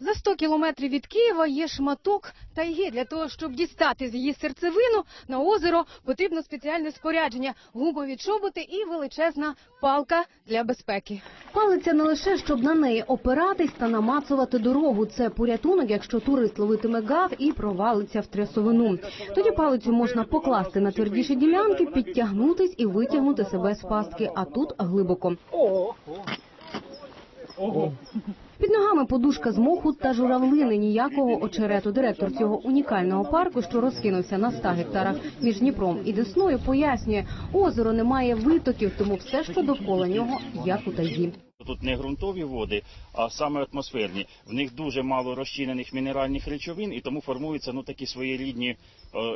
За 100 кілометрів від Києва є шматок тайги. Для того, щоб дістати з її серцевину на озеро, потрібно спеціальне спорядження, гумові чоботи і величезна палка для безпеки. Палиця не лише щоб на неї опиратись та намацувати дорогу. Це порятунок, якщо турист ловитиме гав і провалиться в трясовину. Тоді палицю можна покласти на твердіші ділянки, підтягнутись і витягнути себе з пастки. А тут глибоко. Під ногами подушка з моху та журавлини ніякого очерету. Директор цього унікального парку, що розкинувся на 100 гектарах між Дніпром і Десною, пояснює, озеро не має витоків, тому все, що довкола нього, як у тайгі. Тут не ґрунтові води, а саме атмосферні. В них дуже мало розчинених мінеральних речовин, і тому формуються ну такі своєрідні е,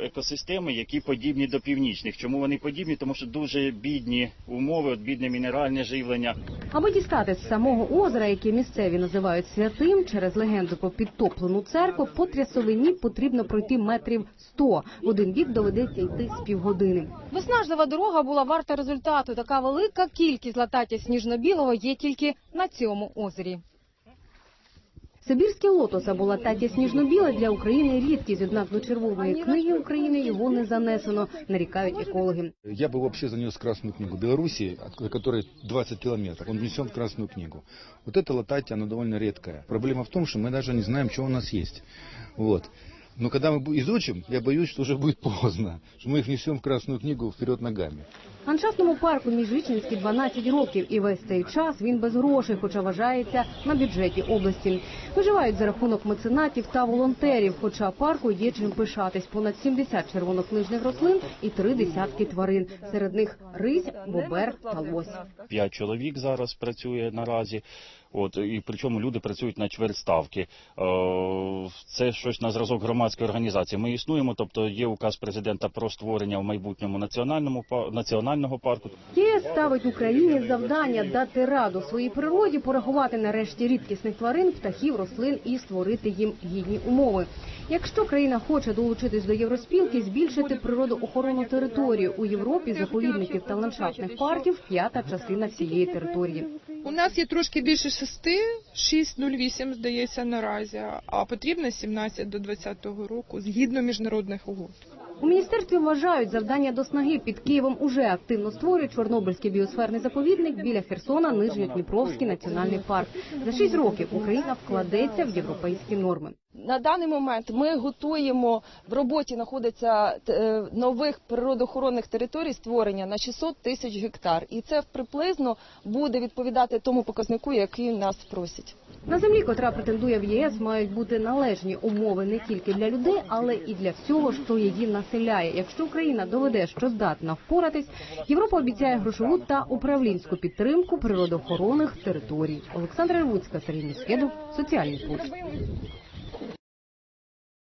екосистеми, які подібні до північних. Чому вони подібні? Тому що дуже бідні умови, от бідне мінеральне живлення. Аби дістати з самого озера, яке місцеві називають святим, через легенду про підтоплену церкву, по трясовині потрібно пройти метрів 100. В один бік доведеться йти з півгодини. Виснажлива дорога була варта результату. Така велика кількість латаття сніжно-білого є тільки на цьому озері. Сибірський лотос або латаття сніжно-біле для України рідкість, однак до червоної книги України його не занесено, нарікають екологи. Я бы вообще занес в Красную книгу Белоруссии, от которой 20 километров, он внесен в Красную книгу. Вот это лататия, оно довольно редкое. Проблема в том, что мы даже не знаем, что у нас есть. Вот. Но когда мы изучим, я боюсь, что уже будет поздно, что мы их внесем в Красную книгу вперед ногами. Ландшафтному парку Міжрічинський 12 років, і весь цей час він без грошей, хоча вважається на бюджеті області. Виживають за рахунок меценатів та волонтерів. Хоча парку є чим пишатись. Понад 70 червонокнижних рослин і три десятки тварин. Серед них рись, бобер та лось. П'ять чоловік зараз працює наразі. От і причому люди працюють на чверть ставки. Е, Це щось на зразок громадської організації. Ми існуємо, тобто є указ президента про створення в майбутньому національному національного парку. ЄС ставить Україні завдання дати раду своїй природі, порахувати нарешті рідкісних тварин, птахів, рослин і створити їм гідні умови. Якщо країна хоче долучитись до євроспілки, збільшити природоохоронну територію у Європі заповідників та ландшафтних парків п'ята частина всієї території. У нас є трошки більше шести, 6,08, здається, наразі, а потрібно 17 до 20-го року, згідно міжнародних угод. У міністерстві вважають завдання до снаги під Києвом уже активно створюють Чорнобильський біосферний заповідник біля Херсона, Нижньодніпровський національний парк. За шість років Україна вкладеться в європейські норми. На даний момент ми готуємо в роботі знаходиться е, нових природоохоронних територій створення на 600 тисяч гектар, і це приблизно буде відповідати тому показнику, який нас просять. На землі, котра претендує в ЄС, мають бути належні умови не тільки для людей, але і для всього, що її населяє. Якщо Україна доведе, що здатна впоратись, Європа обіцяє грошову та управлінську підтримку природоохоронних територій. Олександра Ревуцька, Сергій Міскедов, соціальний пульс.